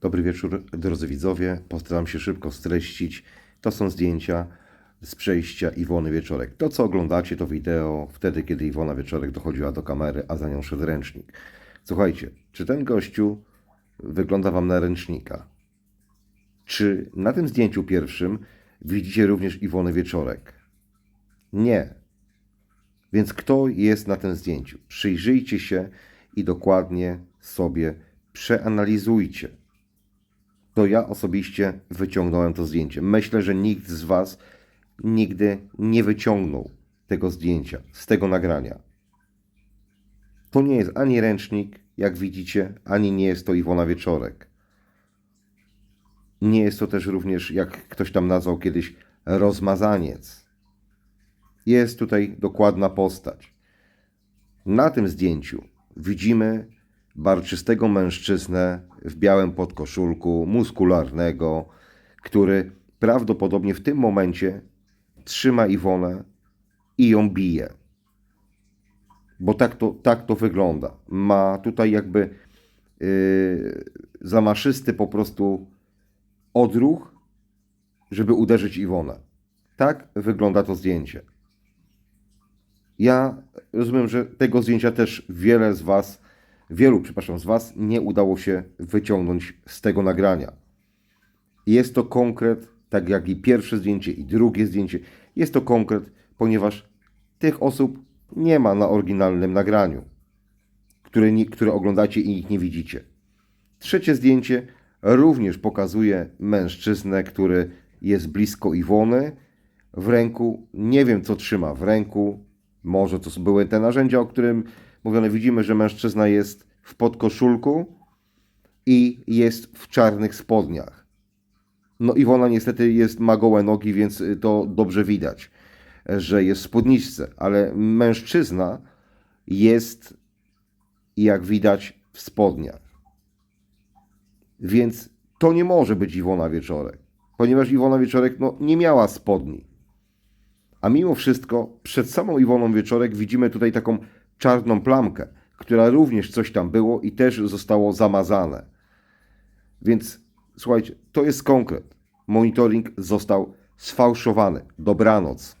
Dobry wieczór, drodzy widzowie. Postaram się szybko streścić. To są zdjęcia z przejścia Iwony Wieczorek. To, co oglądacie, to wideo wtedy, kiedy Iwona Wieczorek dochodziła do kamery, a za nią szedł ręcznik. Słuchajcie, czy ten gościu wygląda Wam na ręcznika? Czy na tym zdjęciu pierwszym widzicie również Iwonę Wieczorek? Nie. Więc kto jest na tym zdjęciu? Przyjrzyjcie się i dokładnie sobie przeanalizujcie. To ja osobiście wyciągnąłem to zdjęcie. Myślę, że nikt z Was nigdy nie wyciągnął tego zdjęcia, z tego nagrania. To nie jest ani ręcznik, jak widzicie, ani nie jest to Iwona Wieczorek. Nie jest to też również, jak ktoś tam nazwał kiedyś, rozmazaniec. Jest tutaj dokładna postać. Na tym zdjęciu widzimy barczystego mężczyznę w białym podkoszulku, muskularnego, który prawdopodobnie w tym momencie trzyma Iwonę i ją bije. Bo tak to, tak to wygląda. Ma tutaj jakby yy, zamaszysty po prostu odruch, żeby uderzyć Iwonę. Tak wygląda to zdjęcie. Ja rozumiem, że tego zdjęcia też wiele z Was, wielu, przepraszam, z Was nie udało się wyciągnąć z tego nagrania. Jest to konkret, tak jak i pierwsze zdjęcie, i drugie zdjęcie. Jest to konkret, ponieważ tych osób nie ma na oryginalnym nagraniu, które, nie, które oglądacie i ich nie widzicie. Trzecie zdjęcie również pokazuje mężczyznę, który jest blisko Iwony. W ręku, nie wiem co trzyma w ręku, może to były te narzędzia, o którym mówiono. Widzimy, że mężczyzna jest w podkoszulku i jest w czarnych spodniach. No Iwona niestety jest, ma gołe nogi, więc y, to dobrze widać, że jest w spódniczce, ale mężczyzna jest, jak widać, w spodniach. Więc to nie może być Iwona Wieczorek, ponieważ Iwona Wieczorek no, nie miała spodni. A mimo wszystko, przed samą Iwoną Wieczorek widzimy tutaj taką czarną plamkę, która również coś tam było i też zostało zamazane. Więc słuchajcie, to jest konkret. Monitoring został sfałszowany. Dobranoc.